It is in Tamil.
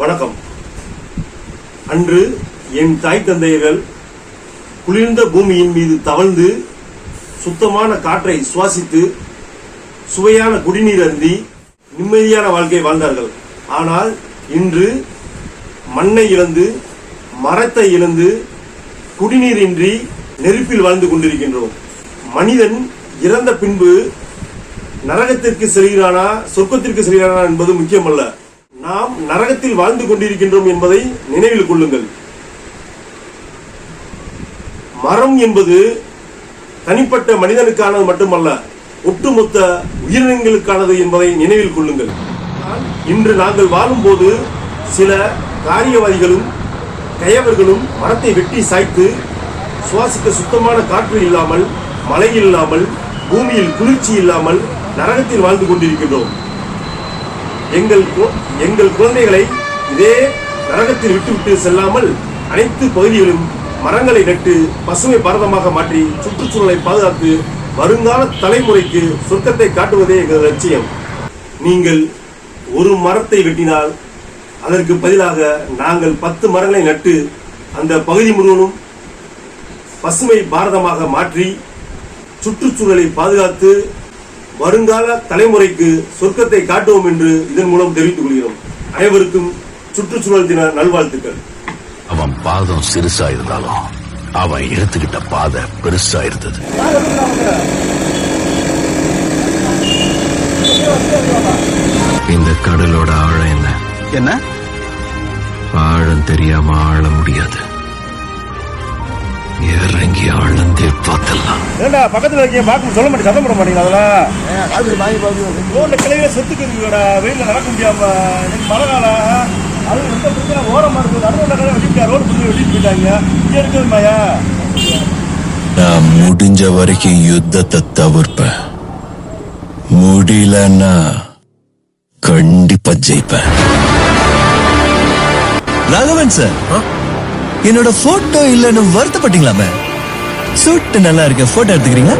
வணக்கம். அன்று என் தாய் தந்தையர்கள் குளிர்ந்த பூமியின் மீது தவழ்ந்து சுத்தமான காற்றை சுவாசித்து சுவையான குடிநீர் அருந்தி நிம்மதியான வாழ்க்கை வாழ்ந்தார்கள். ஆனால் இன்று மண்ணை இழந்து மரத்தை இழந்து குடிநீரின்றி நெருப்பில் வாழ்ந்து கொண்டிருக்கின்றோம். மனிதன் இறந்த பின்பு நரகத்திற்கு செல்கிறானா சொர்க்கத்திற்கு செல்கிறானா என்பது முக்கியமல்ல. நாம் நரகத்தில் வாழ்ந்து கொண்டிருக்கின்றோம் என்பதை நினைவில் கொள்ளுங்கள். மரம் என்பது தனிப்பட்ட மனிதனுக்கானது மட்டுமல்ல ஒட்டுமொத்த உயிரினங்களுக்கானது என்பதை நினைவில் கொள்ளுங்கள். இன்று நாங்கள் வாழும்போது சில காரியவாதிகளும் கயவர்களும் மரத்தை வெட்டி சாய்த்து சுவாசிக்க சுத்தமான காற்று இல்லாமல் மழை இல்லாமல் பூமியில் குளிர்ச்சி இல்லாமல் நரகத்தில் வாழ்ந்து கொண்டிருக்கின்றோம். எங்கள் கு- எங்கள் குழந்தைகளை இதே நரகத்தில் விட்டுவிட்டு செல்லாமல் அனைத்து பகுதிகளிலும் மரங்களை நட்டு பசுமை பாரதமாக மாற்றி சுற்றுச்சூழலை பாதுகாத்து வருங்கால தலைமுறைக்கு சொர்க்கத்தை காட்டுவதே எங்கள் லட்சியம். நீங்கள் ஒரு மரத்தை வெட்டினால் அதற்கு பதிலாக நாங்கள் பத்து மரங்களை நட்டு அந்த பகுதி முழுவதும் பசுமை பாரதமாக மாற்றி சுற்றுச்சூழலை பாதுகாத்து வருங்கால தலைமுறைக்கு சொர்க்கத்தை காட்டுவோம் என்று இதன் மூலம் தெரிவித்துக் கொள்கிறோம். அனைவருக்கும் சுற்றுச்சூழல் தின நல்வாழ்த்துக்கள். அவன் பாதம் சிறுசா இருந்தாலும் அவன் எடுத்துக்கிட்ட பாதை பெருசா இருந்தது இந்த கடலோட ஆழம் என்ன? என்ன? ஆழம் தெரியாம ஆழ முடியாது. இறங்கி ஆழ்ந்தே பார்த்தலாம் ஏண்டா பக்கத்துல இருக்க பாக்கு சொல்ல மாட்டேன் சத்தம் போட மாட்டீங்க அதெல்லாம்? ரோட்ல கிளையில செத்துக்கிறீங்கடா வெயில நடக்க முடியாம இன்னைக்கு மழை காலம் அது ரொம்ப பிரச்சனை ஓரமா இருக்குது. நடுவில் கடை வெட்டிட்டா ரோடு புள்ளி வெட்டிட்டு போயிட்டாங்க. இங்க இருக்குது மாயா. நான் முடிஞ்ச வரைக்கும் யுத்தத்தை தவிர்ப்பேன். முடியலன்னா கண்டிப்பா ஜெயிப்பேன். ராகவன் சார் என்னோட போட்டோ இல்லைன்னு வருத்தப்பட்டீங்களாமே? சூட்டு நல்லா இருக்கு. போட்டோ எடுத்துக்கிறீங்களா?